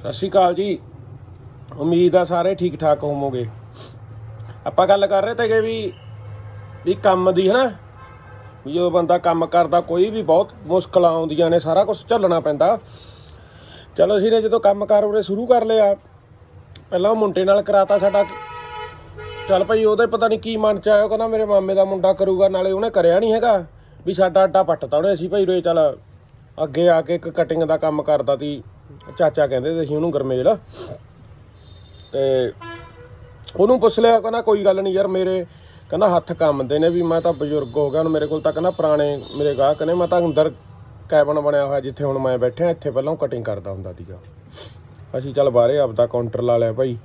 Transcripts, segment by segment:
ਸਤਿ ਸ਼੍ਰੀ ਅਕਾਲ ਜੀ। ਉਮੀਦ ਆ ਸਾਰੇ ਠੀਕ ਠਾਕ ਹੋਵੋਗੇ। ਆਪਾਂ ਗੱਲ ਕਰ ਰਹੇ ਤੇਗੇ ਵੀ ਵੀ ਕੰਮ ਦੀ, ਹਨਾ? ਵੀ ਜਦੋਂ ਬੰਦਾ ਕੰਮ ਕਰਦਾ, ਕੋਈ ਵੀ ਬਹੁਤ ਮੁਸ਼ਕਲਾਂ ਆਉਂਦੀਆਂ ਨੇ, ਸਾਰਾ ਕੁਝ ਝੱਲਣਾ ਪੈਂਦਾ। ਚਲੋ ਅਸੀਂ ਨੇ ਜਦੋਂ ਕੰਮ ਕਾਰ ਉਰੇ ਸ਼ੁਰੂ ਕਰ ਲਿਆ, ਪਹਿਲਾਂ ਉਹ ਮੁੰਡੇ ਨਾਲ ਕਰਾਤਾ ਸਾਡਾ। ਚੱਲ ਭਾਈ ਉਹਦੇ ਪਤਾ ਨਹੀਂ ਕੀ ਮਨ ਚ ਆਇਆ, ਉਹ ਕਹਿੰਦਾ ਮੇਰੇ ਮਾਮੇ ਦਾ ਮੁੰਡਾ ਕਰੂਗਾ, ਨਾਲੇ ਉਹਨੇ ਕਰਿਆ ਨਹੀਂ ਹੈਗਾ। ਵੀ ਸਾਡਾ ਅੱਡਾ ਪੱਟਤਾ ਉਹਨੇ ਅਸੀਂ ਭਾਈ ਰੇ ਚੱਲ ਅੱਗੇ ਆ ਕੇ ਇੱਕ ਕਟਿੰਗ ਦਾ ਕੰਮ ਕਰਦਾ ਤੀ ਚਾਚਾ ਕਹਿੰਦੇ ਤੇ ਅਸੀਂ ਉਹਨੂੰ ਗਰਮੇਲ ਤੇ ਉਹਨੂੰ ਪੁੱਛ ਲਿਆ, ਕਹਿੰਦਾ ਕੋਈ ਗੱਲ ਨਹੀਂ ਯਾਰ, ਮੇਰੇ ਕਹਿੰਦਾ ਹੱਥ ਕੰਮਦੇ ਨੇ ਵੀ ਮੈਂ ਤਾਂ ਬਜ਼ੁਰਗ ਹੋ ਗਿਆ ਹੁਣ ਮੇਰੇ ਕੋਲ ਤਾਂ ਕਹਿੰਦਾ ਪੁਰਾਣੇ ਮੇਰੇ ਗਾਹਕ ਨੇ, ਮੈਂ ਤਾਂ ਅੰਦਰ ਕੈਬਨ ਬਣਿਆ ਹੋਇਆ ਜਿੱਥੇ ਹੁਣ ਮੈਂ ਬੈਠਿਆ, ਇੱਥੇ ਪਹਿਲਾਂ ਕਟਿੰਗ ਕਰਦਾ ਹੁੰਦਾ ਸੀਗਾ। ਅਸੀਂ ਚੱਲ ਬਾਹਰੇ ਆਪਦਾ ਕਾਊਂਟਰ ਲਾ ਲਿਆ ਭਾਈ।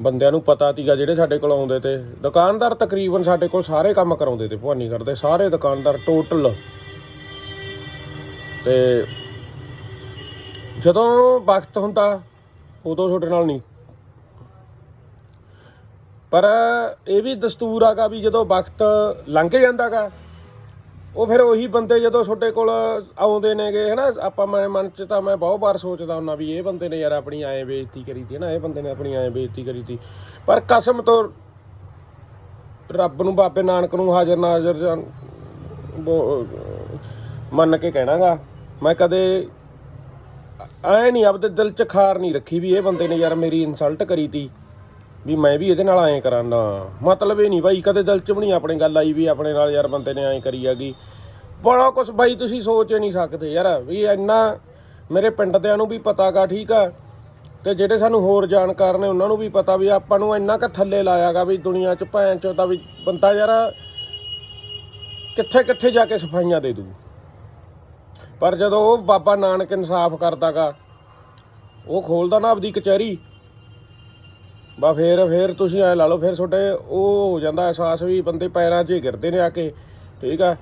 ਬੰਦਿਆਂ ਨੂੰ ਪਤਾ ਸੀਗਾ ਜਿਹੜੇ ਸਾਡੇ ਕੋਲ ਆਉਂਦੇ ਤੇ। ਦੁਕਾਨਦਾਰ ਤਕਰੀਬਨ ਸਾਡੇ ਕੋਲ ਸਾਰੇ ਕੰਮ ਕਰਾਉਂਦੇ ਤੇ ਭਵਾਨੀ ਕਰਦੇ ਸਾਰੇ ਦੁਕਾਨਦਾਰ ਟੋਟਲ ਤੇ ਜਦੋਂ ਵਕਤ ਹੁੰਦਾ, ਉਦੋਂ ਤੁਹਾਡੇ ਨਾਲ ਨਹੀਂ। ਪਰ ਇਹ ਵੀ ਦਸਤੂਰ ਆਗਾ ਵੀ ਜਦੋਂ ਵਕਤ ਲੰਘ ਜਾਂਦਾਗਾ ਉਹ ਫਿਰ ਉਹੀ ਬੰਦੇ ਜਦੋਂ ਤੁਹਾਡੇ ਕੋਲ ਆਉਂਦੇ ਨੇਗੇ, ਹਨਾ, ਆਪਾਂ ਮੈਂ ਮਨ ਚ ਤਾਂ ਮੈਂ ਬਹੁਤ ਵਾਰ ਸੋਚਦਾ ਹੁੰਦਾ ਵੀ ਇਹ ਬੰਦੇ ਨੇ ਯਾਰ ਆਪਣੀ ਐਂ ਬੇਇੱਜ਼ਤੀ ਕਰੀ ਤੀ ਨਾ ਇਹ ਬੰਦੇ ਨੇ ਆਪਣੀ ਐਂ ਬੇਇੱਜ਼ਤੀ ਕਰੀ ਤੀ। ਪਰ ਕਸਮ ਤੋਂ ਰੱਬ ਨੂੰ, ਬਾਬੇ ਨਾਨਕ ਨੂੰ ਹਾਜ਼ਰ ਨਾਜ਼ਰ ਜਾਣ ਬੋ- ਮੰਨ ਕੇ ਕਹਿਣਾਗਾ, ਮੈਂ ਕਦੇ ਐ ਨਹੀਂ, ਆਪਦੇ ਦਿਲ ਚ ਖਾਰ ਨਹੀਂ ਰੱਖੀ ਵੀ ਇਹ ਬੰਦੇ ਨੇ ਯਾਰ ਮੇਰੀ ਇਨਸਲਟ ਕਰੀ ਤੀ, ਵੀ ਮੈਂ ਵੀ ਇਹਦੇ ਨਾਲ ਐਂ ਕਰਾਂ ਨਾ ਮਤਲਬ ਇਹ ਨਹੀਂ ਬਾਈ, ਕਦੇ ਦਿਲ ਚ ਵੀ ਨਹੀਂ ਆਪਣੇ ਗੱਲ ਆਈ ਵੀ ਆਪਣੇ ਨਾਲ ਯਾਰ ਬੰਦੇ ਨੇ ਐਂ ਕਰੀ ਹੈਗੀ। ਬੜਾ ਕੁਝ ਬਾਈ, ਤੁਸੀਂ ਸੋਚ ਹੀ ਨਹੀਂ ਸਕਦੇ ਯਾਰ, ਵੀ ਇੰਨਾ ਮੇਰੇ ਪਿੰਡ ਦਿਆਂ ਨੂੰ ਵੀ ਪਤਾਗਾ ਠੀਕ ਆ? ਤੇ ਜਿਹੜੇ ਸਾਨੂੰ ਹੋਰ ਜਾਣਕਾਰ ਨੇ, ਉਹਨਾਂ ਨੂੰ ਵੀ ਪਤਾ ਵੀ ਆਪਾਂ ਨੂੰ ਇੰਨਾ ਕ ਥੱਲੇ ਲਾਇਆਗਾ ਵੀ ਦੁਨੀਆ ਚ ਭੈਣ ਚੋ ਤਾਂ ਵੀ ਬੰਦਾ ਯਾਰ ਕਿੱਥੇ ਕਿੱਥੇ ਜਾ ਕੇ ਸਫਾਈਆਂ ਦੇ ਦੂ। ਪਰ ਜਦੋਂ ਉਹ ਬਾਬਾ ਨਾਨਕ ਇਨਸਾਫ ਕਰਦਾਗਾ, ਉਹ ਖੋਲਦਾ ਨਾ ਆਪਦੀ ਕਚਹਿਰੀ। ਬਾ ਫੇਰ ਫੇਰ ਤੁਸੀਂ ਐ ਲਾ ਲਓ, ਫਿਰ ਤੁਹਾਡੇ ਉਹ ਹੋ ਜਾਂਦਾ ਅਹਿਸਾਸ ਵੀ ਬੰਦੇ ਪੈਰਾਂ 'ਚ ਹੀ ਗਿਰਦੇ ਨੇ ਆ ਕੇ, ਠੀਕ ਆ?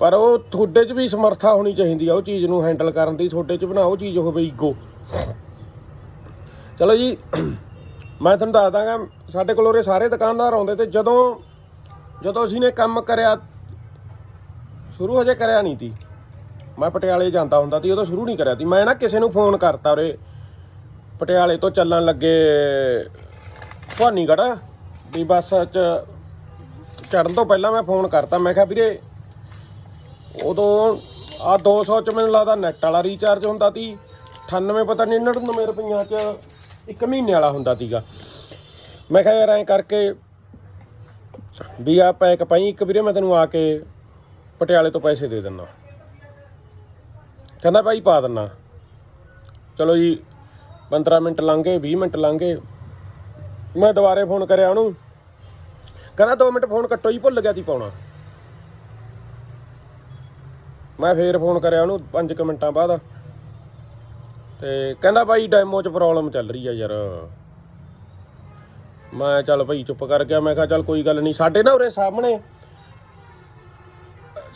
ਪਰ ਉਹ ਤੁਹਾਡੇ 'ਚ ਵੀ ਸਮਰੱਥਾ ਹੋਣੀ ਚਾਹੀਦੀ ਆ ਉਹ ਚੀਜ਼ ਨੂੰ ਹੈਂਡਲ ਕਰਨ ਦੀ, ਤੁਹਾਡੇ 'ਚ ਬਣਾ ਉਹ ਚੀਜ਼ ਹੋਵੇ ਈਗੋ। ਚਲੋ ਜੀ, ਮੈਂ ਤੁਹਾਨੂੰ ਦੱਸ ਦਾਂਗਾ, ਸਾਡੇ ਕੋਲ ਉਰੇ ਸਾਰੇ ਦੁਕਾਨਦਾਰ ਆਉਂਦੇ ਤੇ ਜਦੋਂ ਜਦੋਂ ਅਸੀਂ ਨੇ ਕੰਮ ਕਰਿਆ, ਸ਼ੁਰੂ ਹਜੇ ਕਰਿਆ ਨਹੀਂ ਤੀ। ਮੈਂ ਪਟਿਆਲੇ ਜਾਂਦਾ ਹੁੰਦਾ ਸੀ, ਉਦੋਂ ਸ਼ੁਰੂ ਨਹੀਂ ਕਰਿਆ ਸੀ। ਮੈਂ ਨਾ ਕਿਸੇ ਨੂੰ ਫੋਨ ਕਰਤਾ ਉਰੇ। ਪਟਿਆਲੇ ਤੋਂ ਚੱਲਣ ਲੱਗੇ ਭਵਾਨੀਗੜ੍ਹ, ਵੀ ਬੱਸ ਚ ਚੜਨ ਤੋਂ ਪਹਿਲਾਂ ਮੈਂ ਫੋਨ ਕਰਤਾ। ਮੈਂ ਕਿਹਾ, ਵੀਰੇ, ਉਦੋਂ ਆ 200 ਚ ਮੈਨੂੰ ਲੱਗਦਾ ਨੈਟ ਵਾਲਾ ਰੀਚਾਰਜ ਹੁੰਦਾ ਸੀ। 98 ਪਤਾ ਨਹੀਂ 99 ਰੁਪਈਆਂ ਚ ਇੱਕ ਮਹੀਨੇ ਵਾਲਾ ਹੁੰਦਾ ਸੀਗਾ। ਮੈਂ ਕਿਹਾ, ਯਾਰ, ਐਂ ਕਰਕੇ ਵੀ ਆ ਪੈਕ ਪਾਈ, ਇੱਕ ਵੀਰੇ, ਮੈਂ ਤੈਨੂੰ ਆ ਕੇ ਪਟਿਆਲੇ ਤੋਂ ਪੈਸੇ ਦੇ ਦਿੰਦਾ। ਕਹਿੰਦਾ ਭਾਈ ਪਾ ਦਿੰਨਾ। ਚਲੋ ਜੀ 15 ਮਿੰਟ ਲੰਘੇ 20 ਮਿੰਟ ਲੰਘੇ ਮੈਂ ਦੁਬਾਰੇ ਫੋਨ ਕਰਿਆ ਉਹਨੂੰ। ਕਹਿੰਦਾ 2 ਮਿੰਟ ਫੋਨ ਕੱਟੋ ਜੀ, ਭੁੱਲ ਗਿਆ ਤੀ ਪਾਉਣਾ। ਮੈਂ ਫੇਰ ਫੋਨ ਕਰਿਆ ਉਹਨੂੰ 5 ਮਿੰਟਾਂ ਬਾਅਦ। ਤੇ ਕਹਿੰਦਾ ਭਾਈ ਡੈਮੋ 'ਚ ਪ੍ਰੋਬਲਮ ਚੱਲ ਰਹੀ ਆ ਯਾਰ। ਮੈਂ ਚੱਲ ਭਾਈ ਚੁੱਪ ਕਰ ਗਿਆ, ਮੈਂ ਕਿਹਾ ਚੱਲ ਕੋਈ ਗੱਲ ਨਹੀਂ ਸਾਡੇ ਨਾ ਉਰੇ ਸਾਹਮਣੇ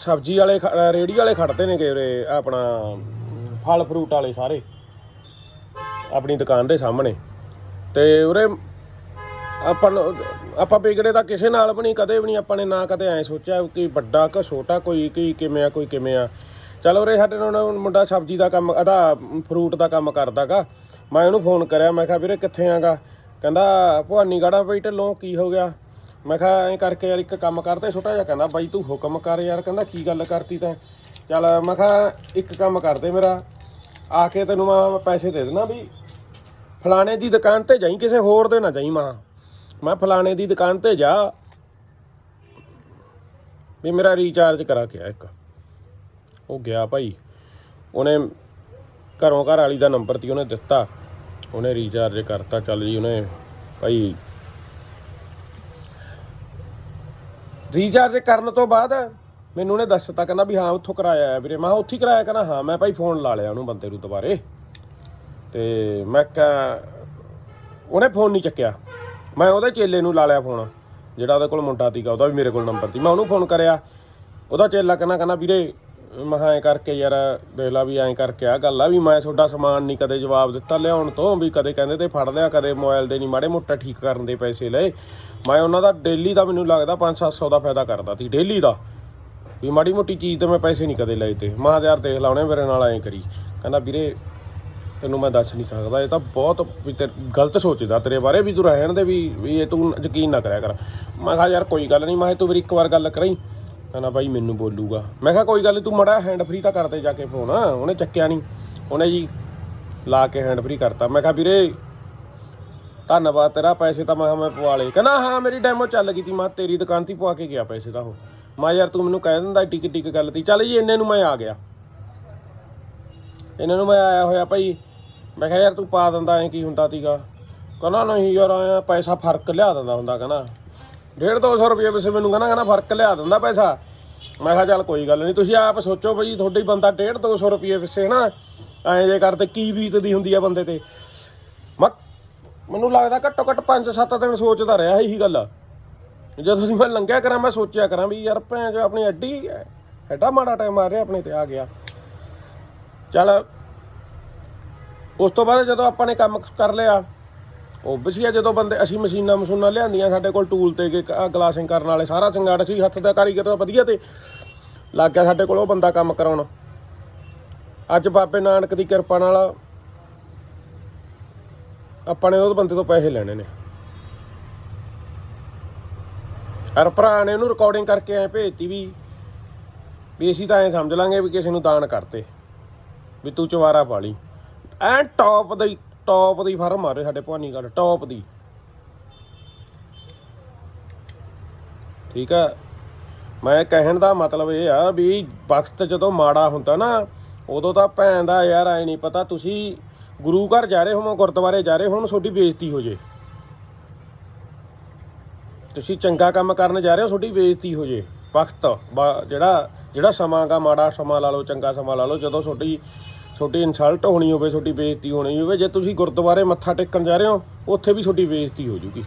ਸਬਜ਼ੀ ਵਾਲੇ ਖ- ਰੇਹੜੀ ਵਾਲੇ ਖੜਦੇ ਨੇ ਨੇਗੇ ਉਰੇ ਆਪਣਾ ਫਲ ਫਰੂਟ ਵਾਲੇ ਸਾਰੇ। ਆਪਣੀ ਦੁਕਾਨ ਦੇ ਸਾਹਮਣੇ। ਤੇ ਉਰੇ ਆਪਾਂ ਨੂੰ- ਆਪਾਂ ਵਿਗੜੇ ਤਾਂ ਕਿਸੇ ਨਾਲ ਵੀ ਨਹੀਂ, ਕਦੇ ਵੀ ਨਹੀਂ ਆਪਾਂ ਨੇ ਨਾ ਕਦੇ ਐ ਸੋਚਿਆ ਕਿ ਵੱਡਾ ਕਿ ਛੋਟਾ, ਕੋਈ ਕੀ ਕਿਵੇਂ ਆ, ਕੋਈ ਕਿਵੇਂ ਆ। ਚਲ ਉਰੇ ਸਾਡੇ ਨਾਲ ਮੁੰਡਾ ਸਬਜ਼ੀ ਦਾ ਕੰਮ ਅਦਾ ਫਰੂਟ ਦਾ ਕੰਮ ਕਰਦਾਗਾ। ਮੈਂ ਉਹਨੂੰ ਫੋਨ ਕਰਿਆ, ਮੈਂ ਕਿਹਾ, ਵੀਰੇ ਕਿੱਥੇ ਆਗਾ? ਕਹਿੰਦਾ ਭਵਾਨੀਗਾੜਾ ਬਈ ਢਿੱਲੋਂ, ਕੀ ਹੋ ਗਿਆ? ਮੈਂ ਕਿਹਾ ਐਂ ਕਰਕੇ ਯਾਰ ਇੱਕ ਕੰਮ ਕਰਦੇ ਛੋਟਾ ਜਿਹਾ ਕਹਿੰਦਾ, ਬਾਈ ਤੂੰ ਹੁਕਮ ਕਰ ਯਾਰ, ਕਹਿੰਦਾ ਕੀ ਗੱਲ ਕਰਤੀ ਤੈਂ? ਚੱਲ ਮੈਂ ਕਿਹਾ ਇੱਕ ਕੰਮ ਕਰਦੇ ਮੇਰਾ, ਆ ਕੇ ਤੈਨੂੰ ਮੈਂ ਪੈਸੇ ਦੇ ਦੇਣਾ ਵੀ ਫਲਾਣੇ ਦੀ ਦੁਕਾਨ ਤੇ ਜਾਈ, ਕਿਸੇ ਹੋਰ ਦੇ ਨਾ ਜਾਈ ਮਾਂ। ਮੈਂ ਫਲਾਣੇ ਦੀ ਦੁਕਾਨ ਤੇ ਜਾ, ਵੀ ਮੇਰਾ ਰੀਚਾਰਜ ਕਰਾ ਕੇ ਆ ਇੱਕ। ਉਹ ਗਿਆ ਭਾਈ, ਉਹਨੇ ਘਰੋਂ ਘਰ ਵਾਲੀ ਦਾ ਨੰਬਰ ਤੀ, ਉਹਨੇ ਦਿੱਤਾ, ਉਹਨੇ ਰੀਚਾਰਜ ਕਰਤਾ, ਚੱਲ ਜੀ ਉਹਨੇ ਭਾਈ ਰੀਚਾਰਜ ਕਰਨ ਤੋਂ ਬਾਅਦ ਮੈਨੂੰ ਉਹਨੇ ਦੱਸਤਾ, ਕਹਿੰਦਾ ਵੀ ਹਾਂ, ਉੱਥੋਂ ਕਰਾਇਆ ਆ ਵੀਰੇ। ਮੈਂ ਕਿਹਾ, ਉੱਥੇ ਹੀ ਕਰਾਇਆ? ਕਹਿੰਦਾ, ਹਾਂ, ਮੈਂ ਭਾਈ ਫੋਨ ਲਾ ਲਿਆ ਉਹਨੂੰ ਬੰਦੇ ਨੂੰ ਦੁਬਾਰੇ। ਤੇ ਮੈਂ ਕਿਹਾ, ਉਹਨੇ ਫੋਨ ਨਹੀਂ ਚੱਕਿਆ। ਮੈਂ ਉਹਦੇ ਚੇਲੇ ਨੂੰ ਲਾ ਲਿਆ ਫੋਨ ਜਿਹੜਾ ਉਹਦੇ ਕੋਲ ਮੁੰਡਾ ਸੀਗਾ, ਉਹਦਾ ਵੀ ਮੇਰੇ ਕੋਲ ਨੰਬਰ ਸੀ। ਮੈਂ ਉਹਨੂੰ ਫੋਨ ਕਰਿਆ। ਉਹਦਾ ਚੇਲਾ ਕਹਿੰਦਾ ਕਹਿੰਦਾ, ਵੀਰੇ ਮੈਂ ਕਿਹਾ ਐਂ ਕਰਕੇ ਯਾਰ, ਦੇਖ ਲਾ ਵੀ ਐਂ ਕਰਕੇ ਆ ਗੱਲ ਆ ਵੀ ਮੈਂ ਤੁਹਾਡਾ ਸਮਾਨ ਨਹੀਂ ਕਦੇ ਜਵਾਬ ਦਿੱਤਾ ਲਿਆਉਣ ਤੋਂ, ਵੀ ਕਦੇ ਕਹਿੰਦੇ ਤੇ ਫੜ ਲਿਆ, ਕਦੇ ਮੋਬਾਈਲ ਦੇ ਨਹੀਂ ਮਾੜੇ ਮੋਟਾ ਠੀਕ ਕਰਨ ਦੇ ਪੈਸੇ ਲਏ। ਮੈਂ ਉਹਨਾਂ ਦਾ ਡੇਲੀ ਦਾ ਮੈਨੂੰ ਲੱਗਦਾ 5-700 ਦਾ ਫਾਇਦਾ ਕਰਦਾ ਸੀ, ਡੇਲੀ ਦਾ। ਵੀ ਮਾੜੀ ਮੋਟੀ ਚੀਜ਼ ਤੇ ਮੈਂ ਪੈਸੇ ਨਹੀਂ ਕਦੇ ਲਏ ਤੇ। ਮੈਂ ਯਾਰ ਦੇਖ ਲਾਉਣੇ ਮੇਰੇ ਨਾਲ ਐਂ ਕਰੀ। ਕਹਿੰਦਾ, ਵੀਰੇ, ਤੈਨੂੰ ਮੈਂ ਦੱਸ ਨਹੀਂ ਸਕਦਾ, ਇਹ ਤਾਂ ਬਹੁਤ ਵੀ ਤੇ ਗਲਤ ਸੋਚਦਾ ਤੇਰੇ ਬਾਰੇ, ਵੀ ਤੂੰ ਰਹਿਣ ਦੇ, ਵੀ ਇਹ ਤੂੰ ਯਕੀਨ ਨਾ ਕਰਿਆ ਕਰ। ਮੈਂ ਕਿਹਾ ਯਾਰ ਕੋਈ ਗੱਲ ਨਹੀਂ ਮੈਂ ਤੂੰ ਵੀ ਇੱਕ ਵਾਰ ਗੱਲ ਕਰਾਈ। ਕਹਿੰਦਾ ਭਾਈ ਮੈਨੂੰ ਬੋਲੂਗਾ। ਮੈਂ ਕਿਹਾ ਕੋਈ ਗੱਲ ਨਹੀਂ ਤੂੰ ਮੜਾ ਹੈਂਡ ਫ੍ਰੀ ਤਾਂ ਕਰਦੇ ਜਾ ਕੇ ਫੋਨ ਉਹਨੇ ਚੱਕਿਆ ਨਹੀਂ ਉਹਨੇ ਜੀ ਲਾ ਕੇ ਹੈਂਡ ਫ੍ਰੀ ਕਰਤਾ। ਮੈਂ ਕਿਹਾ ਵੀਰੇ, ਧੰਨਵਾਦ ਤੇਰਾ, ਪੈਸੇ ਤਾਂ ਮੈਂ ਕਿਹਾ ਮੈਂ ਪਵਾ ਲਏ। ਕਹਿੰਦਾ, ਹਾਂ, ਮੇਰੀ ਡੈਮੋ ਚੱਲ ਗਈ ਤੀ। ਮੈਂ ਕਿਹਾ ਤੇਰੀ ਦੁਕਾਨ ਤੇ ਹੀ ਪਵਾ ਕੇ ਗਿਆ ਪੈਸੇ ਤਾਂ ਉਹ। ਮੈਂ ਕਿਹਾ, ਯਾਰ ਤੂੰ ਮੈਨੂੰ ਕਹਿ ਦਿੰਦਾ ਟਿਕ ਟਿਕ ਗੱਲ ਤੀ। ਚੱਲ ਜੀ, ਇੰਨੇ ਨੂੰ ਮੈਂ ਆ ਗਿਆ। ਇਹਨਾਂ ਨੂੰ ਮੈਂ ਆਇਆ ਹੋਇਆ ਭਾਈ। ਮੈਂ ਕਿਹਾ, ਯਾਰ ਤੂੰ ਪਾ ਦਿੰਦਾ, ਐ ਕੀ ਹੁੰਦਾ ਤੀਗਾ। ਕਹਿੰਦਾ, ਨਹੀਂ ਯਾਰ ਆਇਆ ਪੈਸਾ ਫ਼ਰਕ ਲਿਆ ਦਿੰਦਾ ਹੁੰਦਾ, ਕਹਿੰਦਾ। 1.5 200 ਰੁਪਏ ਵਿੱਚ ਮੈਨੂੰ ਕਹਿੰਦਾ ਕਹਿੰਦਾ ਫ਼ਰਕ ਲਿਆ ਦਿੰਦਾ ਪੈਸਾ। ਮੈਂ ਕਿਹਾ, ਚੱਲ ਕੋਈ ਗੱਲ ਨਹੀਂ ਤੁਸੀਂ ਆਪ ਸੋਚੋ ਬਈ, ਤੁਹਾਡੀ ਬੰਦਾ 1.5 200 ਰੁਪਏ ਪਿੱਛੇ ਨਾ ਐਂ ਜੇ ਕਰਦੇ ਕੀ ਬੀਤਦੀ ਹੁੰਦੀ ਆ ਬੰਦੇ ਤੇ। ਮੈਂ ਮੈਨੂੰ ਲੱਗਦਾ ਘੱਟੋ ਘੱਟ 5-7 ਦਿਨ ਸੋਚਦਾ ਰਿਹਾ ਇਹੀ ਗੱਲ। ਜਦੋਂ ਦੀ ਮੈਂ ਲੰਘਿਆ ਕਰਾਂ, ਮੈਂ ਸੋਚਿਆ ਕਰਾਂ ਵੀ ਯਾਰ ਭੈਣ ਜੋ ਆਪਣੀ ਐਡੀ ਐਡਾ ਮਾੜਾ ਟਾਈਮ ਆ ਰਿਹਾ ਆਪਣੇ ਤੇ ਆ ਗਿਆ। ਚੱਲ, ਉਸ ਤੋਂ ਬਾਅਦ ਜਦੋਂ ਆਪਾਂ ਨੇ ਕੰਮ ਕਰ ਲਿਆ ਓਬਵੀਅਸਲੀ ਆ ਜਦੋਂ ਬੰਦੇ ਅਸੀਂ ਮਸ਼ੀਨਾਂ ਮਸ਼ੂਨਾਂ ਲਿਆਂਦੀਆਂ ਸਾਡੇ ਕੋਲ ਟੂਲ ਤੇ ਕਿ ਗਲਾਸਿੰਗ ਕਰਨ ਵਾਲੇ ਸਾਰਾ ਚੰਗਾੜ ਸੀ, ਹੱਥ ਦਾ ਕਾਰੀਗਰ ਤਾਂ ਵਧੀਆ ਤੇ ਲੱਗ ਗਿਆ ਸਾਡੇ ਕੋਲ ਉਹ ਬੰਦਾ ਕੰਮ ਕਰਾਉਣ। ਅੱਜ ਬਾਬੇ ਨਾਨਕ ਦੀ ਕਿਰਪਾ ਨਾਲ ਆਪਾਂ ਨੇ ਉਹ ਬੰਦੇ ਤੋਂ ਪੈਸੇ ਲੈਣੇ ਨੇ। ਅਰ ਭਰਾ ਨੇ ਉਹਨੂੰ ਰਿਕਾਰਡਿੰਗ ਕਰਕੇ ਐ ਭੇਜਤੀ ਵੀ ਵੀ ਅਸੀਂ ਤਾਂ ਐ ਸਮਝ ਲਾਂਗੇ ਵੀ ਕਿਸੇ ਨੂੰ ਦਾਨ ਕਰਤੇ, ਵੀ ਤੂੰ ਚਵਾਰਾ ਪਾ ਲਈ। ਐ ਟੌਪ ਦੀ ਟੌਪ ਦੀ ਫਰਮ ਆ ਰਹੇ ਸਾਡੇ ਭਵਾਨੀਗੜ੍ਹ ਗੱਲ ਟੌਪ ਦੀ। ਠੀਕ ਆ? ਮੈਂ ਕਹਿਣ ਦਾ ਮਤਲਬ ਇਹ ਆ ਵੀ ਵਕਤ ਜਦੋਂ ਮਾੜਾ ਹੁੰਦਾ ਨਾ, ਉਦੋਂ ਤਾਂ ਭੈਣ ਦਾ ਯਾਰ ਐ ਨਹੀਂ ਪਤਾ ਤੁਸੀਂ ਗੁਰੂ ਘਰ ਜਾ ਰਹੇ ਹੋ ਗੁਰਦੁਆਰੇ ਜਾ ਰਹੇ ਹੋ ਹੁਣ ਤੁਹਾਡੀ ਬੇਇੱਜ਼ਤੀ ਹੋ ਜੇ। ਤੁਸੀਂ ਚੰਗਾ ਕੰਮ ਕਰਨ ਜਾ ਰਹੇ ਹੋ, ਤੁਹਾਡੀ ਬੇਇੱਜ਼ਤੀ ਹੋ ਜੇ। ਵਕਤ ਬਾ- ਜਿਹੜਾ ਜਿਹੜਾ ਸਮਾਂ ਗਾ ਮਾੜਾ, ਸਮਾਂ ਲਾ ਲਓ, ਚੰਗਾ ਸਮਾਂ ਲਾ ਲਓ, ਜਦੋਂ ਤੁਹਾਡੀ ਤੁਹਾਡੀ ਇਨਸਲਟ ਹੋਣੀ ਹੋਵੇ ਤੁਹਾਡੀ ਬੇਇੱਜ਼ਤੀ ਹੋਣੀ ਹੋਵੇ, ਜੇ ਤੁਸੀਂ ਗੁਰਦੁਆਰੇ ਮੱਥਾ ਟੇਕਣ ਜਾ ਰਹੇ ਹੋ, ਉੱਥੇ ਵੀ ਤੁਹਾਡੀ ਬੇਇੱਜ਼ਤੀ ਹੋ ਜੂਗੀ।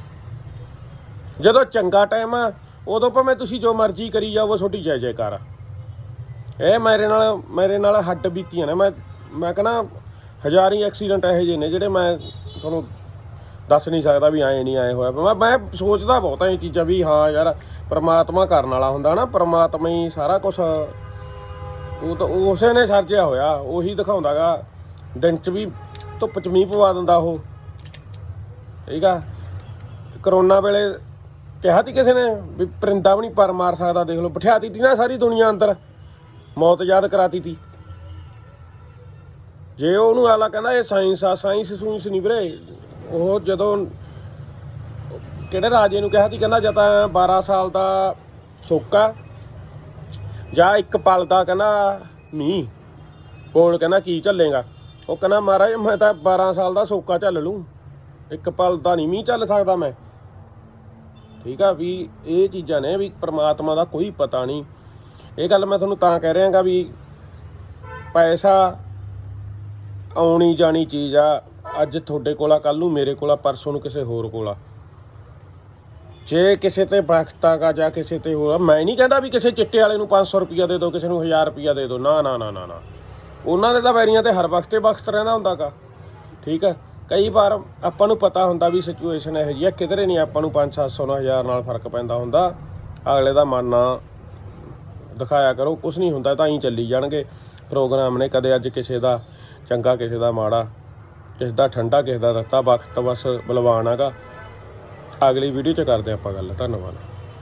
ਜਦੋਂ ਚੰਗਾ ਟਾਈਮ ਆ, ਉਦੋਂ ਭਾਵੇਂ ਤੁਸੀਂ ਜੋ ਮਰਜ਼ੀ ਕਰੀ ਜਾਓ ਤੁਹਾਡੀ ਜੈ ਜੈਕਾਰ ਆ। ਇਹ ਮੇਰੇ ਨਾਲ ਮੇਰੇ ਨਾਲ ਹੱਡ ਬੀਤੀਆਂ ਨੇ। ਮੈਂ ਮੈਂ ਕਹਿੰਦਾ, ਹਜ਼ਾਰੀ ਐਕਸੀਡੈਂਟ ਇਹੋ ਜਿਹੇ ਨੇ ਜਿਹੜੇ ਮੈਂ ਤੁਹਾਨੂੰ ਦੱਸ ਨਹੀਂ ਸਕਦਾ ਵੀ ਆਏ ਨਹੀਂ ਆਏ ਹੋਇਆ। ਮੈਂ ਮੈਂ ਸੋਚਦਾ ਬਹੁਤ ਐ ਇਹ ਚੀਜ਼ਾਂ ਵੀ, ਹਾਂ ਯਾਰ, ਪ੍ਰਮਾਤਮਾ ਕਰਨ ਵਾਲਾ ਹੁੰਦਾ ਨਾ, ਪ੍ਰਮਾਤਮਾ ਹੀ ਸਾਰਾ ਕੁਝ ਉਹ ਤਾਂ ਉਸੇ ਨੇ ਸਰਜਿਆ ਹੋਇਆ, ਉਹੀ ਦਿਖਾਉਂਦਾਗਾ। ਦਿਨ ਚ ਵੀ ਧੁੱਪ ਚ ਮੀਂਹ ਪਵਾ ਦਿੰਦਾ ਉਹ। ਠੀਕ ਆ? ਕਰੋਨਾ ਵੇਲੇ ਕਿਹਾ ਤੀ ਕਿਸੇ ਨੇ ਵੀ ਪਰਿੰਦਾ ਵੀ ਨਹੀਂ ਪਰ ਮਾਰ ਸਕਦਾ, ਦੇਖ ਲਓ। ਬਿਠਾਤੀ ਤੀ ਨਾ ਸਾਰੀ ਦੁਨੀਆ ਅੰਦਰ। ਮੌਤ ਯਾਦ ਕਰਾਤੀ ਤੀ। ਜੇ ਉਹਨੂੰ ਆਲਾ ਕਹਿੰਦਾ ਇਹ ਸਾਇੰਸ ਆ ਸਾਇੰਸ ਸੂਇੰਸ ਨਹੀਂ ਵੀਰੇ। ਉਹ ਜਦੋਂ ਕਿਹੜੇ ਰਾਜੇ ਨੂੰ ਕਿਹਾ ਸੀ ਕਹਿੰਦਾ, ਜਾਂ ਤਾਂ 12 ਸਾਲ ਦਾ ਸੋਕਾ ਜਾਂ ਇੱਕ ਪਲ ਦਾ ਕਹਿੰਦਾ ਮੀਂਹ। ਬੋਲ ਕਹਿੰਦਾ ਕੀ ਝੱਲੇਗਾ ਉਹ ਕਹਿੰਦਾ, ਮਹਾਰਾਜ, ਮੈਂ ਤਾਂ 12 ਸਾਲ ਦਾ ਸੋਕਾ ਝੱਲ ਲੂੰ। ਇੱਕ ਪਲ ਦਾ ਨਹੀਂ ਮੀਂਹ ਝੱਲ ਸਕਦਾ ਮੈਂ। ਠੀਕ ਆ ਵੀ ਇਹ ਚੀਜ਼ਾਂ ਨੇ ਵੀ ਪ੍ਰਮਾਤਮਾ ਦਾ ਕੋਈ ਪਤਾ ਨਹੀਂ। ਇਹ ਗੱਲ ਮੈਂ ਤੁਹਾਨੂੰ ਤਾਂ ਕਹਿ ਰਿਹਾਗਾ ਵੀ ਪੈਸਾ ਆਉਣੀ ਜਾਣੀ ਚੀਜ਼ ਆ। ਅੱਜ ਤੁਹਾਡੇ ਕੋਲ ਆ ਕੱਲ ਨੂੰ ਮੇਰੇ ਕੋਲ ਆ, ਪਰਸੋਂ ਨੂੰ ਕਿਸੇ ਹੋਰ ਕੋਲ ਆ। ਜੇ ਕਿਸੇ ਤੇ ਬਖਤਾਗਾ ਜਾਂ ਕਿਸੇ ਤੇ ਹੋਰ ਮੈਂ ਨਹੀਂ ਕਹਿੰਦਾ ਵੀ ਕਿਸੇ ਚਿੱਟੇ ਵਾਲੇ ਨੂੰ 500 ਰੁਪਿਆ ਦੇ ਦਿਓ, ਕਿਸੇ ਨੂੰ 1000 ਰੁਪਿਆ ਦੇ ਦਿਓ। ਨਾ ਨਾ ਨਾ ਨਾ ਨਾ। ਉਹਨਾਂ ਦੇ ਤਾਂ ਵੈਰੀਆਂ ਤੇ ਹਰ ਵਕਤ ਵਕਤ ਰਹਿੰਦਾ ਹੁੰਦਾਗਾ। ਠੀਕ ਹੈ ਕਈ ਵਾਰ ਆਪਾਂ ਨੂੰ ਪਤਾ ਹੁੰਦਾ ਵੀ ਸਿਚੁਏਸ਼ਨ ਇਹੋ ਜਿਹੀ ਹੈ ਕਿਧਰੇ ਨਹੀਂ ਆਪਾਂ ਨੂੰ 5-700 ਨਾਲ 1000 ਨਾਲ ਫ਼ਰਕ ਪੈਂਦਾ ਹੁੰਦਾ। ਅਗਲੇ ਦਾ ਮਨ ਨਾ ਦਿਖਾਇਆ ਕਰੋ ਕੁਝ ਨਹੀਂ ਹੁੰਦਾ, ਤਾਂ ਹੀ ਚੱਲੀ ਜਾਣਗੇ। ਪ੍ਰੋਗਰਾਮ ਨੇ ਕਦੇ ਅੱਜ ਕਿਸੇ ਦਾ ਚੰਗਾ, ਕਿਸੇ ਦਾ ਮਾੜਾ, ਕਿਸੇ ਦਾ ਠੰਡਾ, ਕਿਸੇ ਦਾ ਰੱਤਾ ਵਕਤ ਬਸ ਬਲਵਾਨ ਹੈਗਾ। ਅਗਲੀ ਵੀਡੀਓ ਚ ਕਰਦੇ ਆਪਾਂ ਗੱਲ। ਧੰਨਵਾਦ।